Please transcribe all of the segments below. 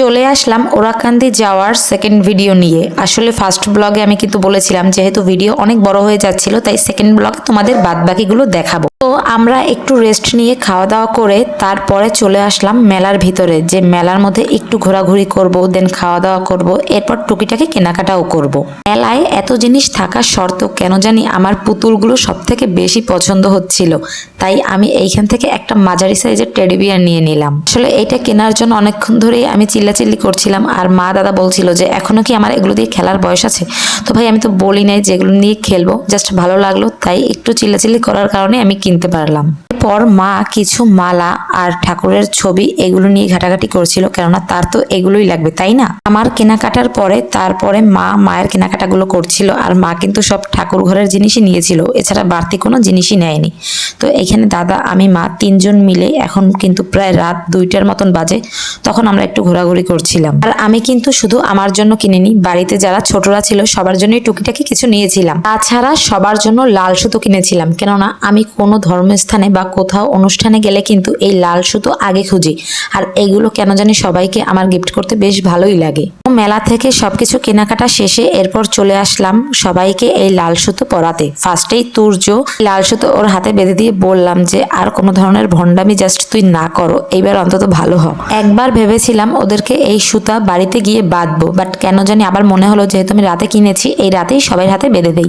চলে আসলাম ওরাকান্দি যাওয়ার second video নিয়ে। আসলে ফার্স্ট ব্লগে আমি কিন্তু বলেছিলাম, যেহেতু ভিডিও অনেক বড় হয়ে যাচ্ছিল, তাই সেকেন্ড ব্লগে তোমাদের বাদবাকিগুলো দেখাবো। তো আমরা একটু রেস্ট নিয়ে খাওয়া দাওয়া করে তারপরে চলে আসলাম মেলার ভিতরে, যে মেলার মধ্যে একটু ঘোরাঘুরি করব দেন খাওয়া দাওয়া করব, এরপর টুকিটাকে কেনাকাটাও করব। মেলায় এত জিনিস থাকা শর্ত কেন জানি আমার পুতুলগুলো সব থেকে বেশি পছন্দ হচ্ছিল। তাই আমি এইখান থেকে একটা মাঝারি সাইজের টেডি বিয়ার নিয়ে নিলাম। আসলে এটা কেনার জন্য অনেকক্ষণ ধরেই আমি চিল্লাচিল্লি করছিলাম, আর মা দাদা বলছিল যে এখনও কি আমার এগুলো দিয়ে খেলার বয়স আছে? তো ভাই, আমি তো বলি নাই যে এগুলো নিয়ে খেলব জাস্ট ভালো লাগল, তাই একটু চিল্লাচিল্লি করার কারণে আমি কিনতে পারলাম। এরপর মা কিছু মালা আর ঠাকুরের ছবি এগুলো নিয়ে ঘাটাঘাটি করছিল, কেননা তার তো এগুলোই লাগবে, তাই না? আমার কেনাকাটার পরে, তারপরে মা মায়ের কেনাকাটাগুলো করছিল আর মা কিন্তু সব ঠাকুর ঘরের জিনিসই নিয়েছিল, এছাড়া বাড়তি কোনো জিনিসই নেয়নি। তো এখানে দাদা, আমি, মা তিনজন মিলে এখন কিন্তু প্রায় রাত দুইটার মতন বাজে, তখন আমরা একটু ঘোরাঘুরি করছিলাম। আর আমি কিন্তু শুধু আমার জন্য কিনিনি, বাড়িতে যারা ছোটরা ছিল সবার জন্যই টুকিটাকি কিছু নিয়েছিলাম। তাছাড়া সবার জন্য লাল সুতো কিনেছিলাম, কেননা আমি কোনো ধর্মস্থানে বা কোথাও অনুষ্ঠানে গেলে কিন্তু এই লাল সুতো আগে খুঁজি। আর এগুলো কেন জানি সবাইকে আমার গিফট করতে বেশ ভালোই লাগে। মেলা থেকে সবকিছু কেনাকাটা শেষে এরপর চলে আসলাম সবাইকে এই লাল সুতো পরাতে। ফার্স্টেই তুর্য লাল সুতো ওর হাতে বেঁধে দিয়ে বললাম যে, আর কোনো ধরনের ভণ্ডামি জাস্ট তুই না করো, এইবার অন্তত ভালো হ। একবার ভেবেছিলাম ওদেরকে এই সুতা বাড়িতে গিয়ে বাঁধবো বাট কেন জানি আবার মনে হলো যেহেতু আমি রাতে কিনেছি, এই রাতেই সবাই হাতে বেঁধে দেই।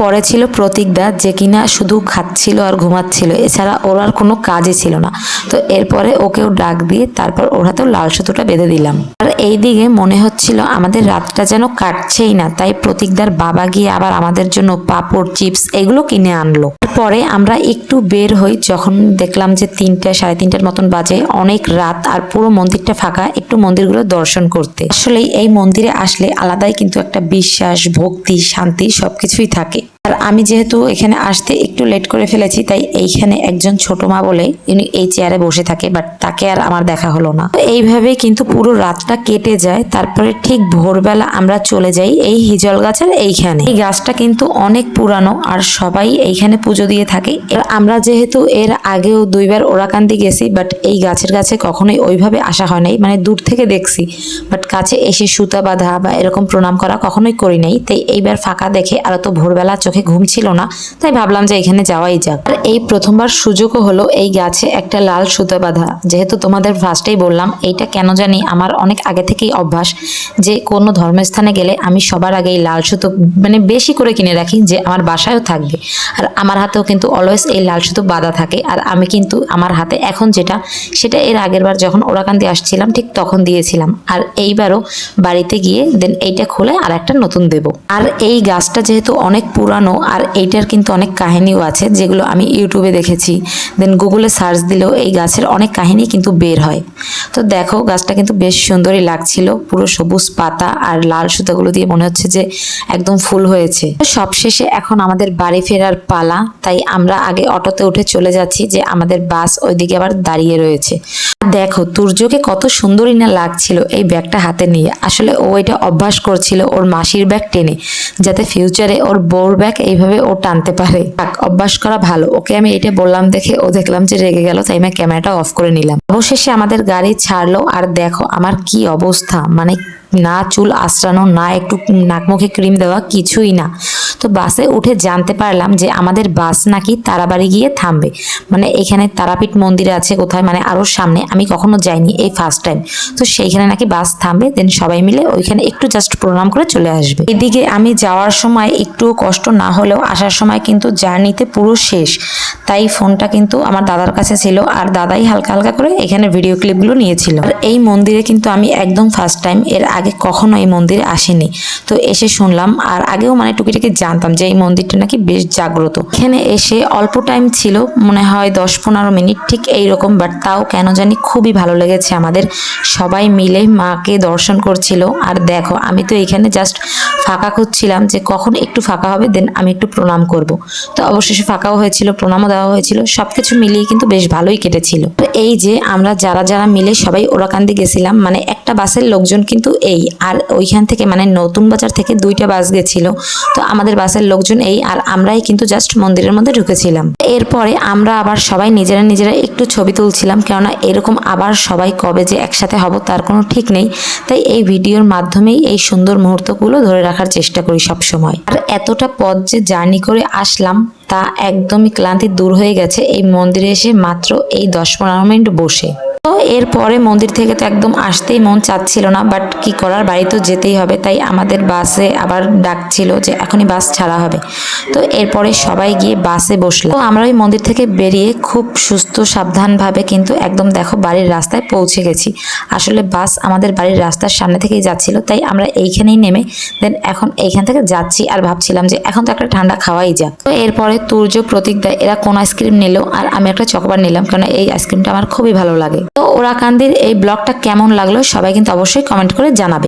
পরে ছিল প্রতীকদা যে কিনা শুধু খাচ্ছিল আর ঘুমাচ্ছিল, এছাড়া ওর আর কোনো কাজই ছিল না। তো এরপরে ওকেও ডাক দিয়ে তারপর ওর হাতেও লাল সুতোটা বেঁধে দিলাম। আর এই দিকে মনে হচ্ছিল আমাদের রাতটা যেন কাটছেই না। তাই প্রতীকদার বাবা গিয়ে আবার আমাদের জন্য পাপড়, চিপস এগুলো কিনে আনলো। পরে আমরা একটু বের হই, যখন দেখলাম যে তিনটা, সাড়ে তিনটার মতন বাজে, অনেক রাত আর পুরো মন্দিরটা ফাঁকা, একটু মন্দিরগুলো দর্শন করতে। আসলে এই মন্দিরে আসলে আলাদাই কিন্তু একটা বিশ্বাস, ভক্তি, শান্তি সবকিছুই থাকে। আর আমি যেহেতু এখানে আসতে একটু লেট করে ফেলেছি, তাই এইখানে একজন ছোট মা বলে ইনি এই চেয়ারে বসে থাকে বাট তাকে আর আমার দেখা হলো না। এইভাবে কিন্তু পুরো রাতটা কেটে যায়, তারপরে ঠিক ভোরবেলা আমরা চলে যাই এই হিজল গাছের এইখানে। এই গাছটা কিন্তু অনেক পুরানো আর সবাই এইখানে পুজো দিয়ে থাকে। আমরা যেহেতু এর আগেও দুইবার ওরাকান্দি গেছি বাট এই গাছের কাছে কখনোই ওইভাবে আসা হয় নাই মানে দূর থেকে দেখছি বাট কাছে এসে সুতা বাঁধা বা এরকম প্রণাম করা কখনোই করি নাই, তাই এইবার ফাঁকা দেখে আর তো ভোরবেলা চোখে ঘুম ছিল না, তাই ভাবলাম যে এখানে যাওয়াই যাক। আর এই প্রথমবার সুযোগও হলো এই গাছে একটা লাল সুতো বাঁধা। যেহেতু তোমাদের ফার্স্টেই বললাম, এইটা কেন জানি আমার অনেক আগে থেকেই অভ্যাস যে কোনো ধর্মস্থানে গেলে আমি সবার আগে এই লাল সুতো মানে বেশি করে কিনে রাখি যে আমার বাসায়ও থাকবে। আর আমার হাতেও কিন্তু অলওয়েজ এই লাল সুতো বাঁধা থাকে। আর আমি কিন্তু আমার হাতে এখন যেটা, সেটা এর আগের বার যখন ওরাকান্দি আসছিলাম, ঠিক তখন দিয়েছিলাম। আর এইবারও বাড়িতে গিয়ে দেন এইটা খুলে আর একটা নতুন দেব। আর এই গাছটা যেহেতু অনেক পুরানো আর এইটার কিন্তু অনেক কাহিনীও আছে, যেগুলো আমি ইউটিউবে দেখেছি। দেন গুগলে সার্চ দিলেও এই গাছের অনেক কাহিনী কিন্তু বের হয়। তো দেখো, গাছটা কিন্তু বেশ সুন্দরই লাগছিল, পুরো সবুজ পাতা আর লাল সুতাগুলো দিয়ে মনে হচ্ছে যে একদম ফুল হয়েছে। সবশেষে এখন আমাদের বাড়ি ফেরার পালা, তাই আমরা আগে অটোতে উঠে চলে যাচ্ছি যে আমাদের বাস ওইদিকে আবার দাঁড়িয়ে রয়েছে। দেখো তুর্যকে কত সুন্দরই না লাগছিল এই ব্যাগটা হাতে নিয়ে। আসলে ও এটা অভ্যাস করছিল ওর মাসির ব্যাগ টেনে, যাতে ফিউচারে ওর বউর ব্যাগ এইভাবে ও টানতে পারে। থাক, অভ্যাস করা ভালো। ওকে আমি এটা বললাম দেখে ও দেখলাম যে রেগে গেল তাই আমি ক্যামেরাটা অফ করে নিলাম। অবশেষে আমাদের গাড়ি ছাড়লো আর দেখো আমার কি অবস্থা। মানে না চুল আঁচড়ানো না একটু নাকমুখে ক্রিম দেওয়া কিছুই না। তো বাসে উঠে জানতে পারলাম যে আমাদের বাস নাকি তারাবাড়ি গিয়ে থামবে। মানে এখানে তারাপীঠ মন্দির আছে কোথায় মানে আরও সামনে। আমি কখনো যাইনি এই ফার্স্ট টাইম তো সেইখানে নাকি বাস থামবে দেন সবাই মিলে ওইখানে একটু জাস্ট প্রণাম করে চলে আসবে। এদিকে আমি যাওয়ার সময় একটু কষ্ট না হলেও আসার সময় কিন্তু জার্নিতে পুরো শেষ। তাই ফোনটা কিন্তু আমার দাদার কাছে ছিল আর দাদাই হালকা হালকা করে এখানে ভিডিও ক্লিপগুলো নিয়েছিল। আর এই মন্দিরে কিন্তু আমি একদম ফার্স্ট টাইম এর আগে কখনো এই মন্দিরে আসিনি। তো এসে শুনলাম আর আগেও মানে টুকিটাকি জানতাম যে এই মন্দিরটা নাকি বেশ জাগ্রত। এখানে এসে অল্প টাইম ছিল, মনে হয় দশ পনেরো মিনিট, ঠিক এইরকম বাট তাও কেন জানি খুবই ভালো লেগেছে আমাদের। সবাই মিলে মাকে দর্শন করছিল। আর দেখো, আমি তো এখানে জাস্ট ফাঁকা খুঁজছিলাম যে কখন একটু ফাঁকা হবে দেন আমি একটু প্রণাম করব। তো অবশেষে ফাঁকাও হয়েছিল, প্রণামও দেওয়া হয়েছিল সব কিছু মিলিয়ে কিন্তু বেশ ভালোই কেটেছিল। তো এই যে আমরা যারা যারা মিলে সবাই ওরাকান্দি গেছিলাম মানে একটা বাসের লোকজন কিন্তু এই, আর ওইখান থেকে মানে নতুন বাজার থেকে দুইটা বাস গেছিল। তো আমাদের বাসের লোকজন এই, আর আমরাই কিন্তু জাস্ট মন্দিরের মধ্যে ঢুকেছিলাম। এরপরে আমরা আবার সবাই নিজেরা নিজেরা একটু ছবি তুলছিলাম, কেননা এরকম আবার সবাই কবে যে একসাথে হব তার কোনো ঠিক নেই। তাই এই ভিডিওর মাধ্যমেই এই সুন্দর মুহূর্তগুলো ধরে রাখার চেষ্টা করি সব সময় আর এতটা পথ যে জার্নি করে আসলাম, তা একদমই ক্লান্তি দূর হয়ে গেছে এই মন্দিরে এসে মাত্র এই দশ পনেরো মিনিট বসে। এরপরে মন্দির থেকে তো একদম আসতেই মন চাচ্ছিল না বাট কি করার? বাড়ি তো যেতেই হবে, তাই আমাদের বাসে আবার ডাকছিল যে এখনই বাস ছাড়া হবে। তো এরপরে সবাই গিয়ে বাসে বসলাম তো আমরা ওই মন্দির থেকে বেরিয়ে খুব সুস্থ, সাবধানভাবে কিন্তু একদম দেখো বাড়ির রাস্তায় পৌঁছে গেছি। আসলে বাস আমাদের বাড়ির রাস্তার সামনে থেকেই যাচ্ছিল, তাই আমরা এইখানেই নেমে দেন এখন এইখান থেকে যাচ্ছি আর ভাবছিলাম যে এখন তো একটা ঠান্ডা খাওয়াই যাক। তো এরপরে তুর্য প্রতীক দেয় এরা কোন আইসক্রিম নিল আর আমি একটা চকবার নিলাম কারণ এই আইসক্রিমটা আমার খুবই ভালো লাগে। তো ওরাকান্দির এই ব্লগটা কেমন লাগল সবাই কিন্তু অবশ্যই কমেন্ট করে জানাবে।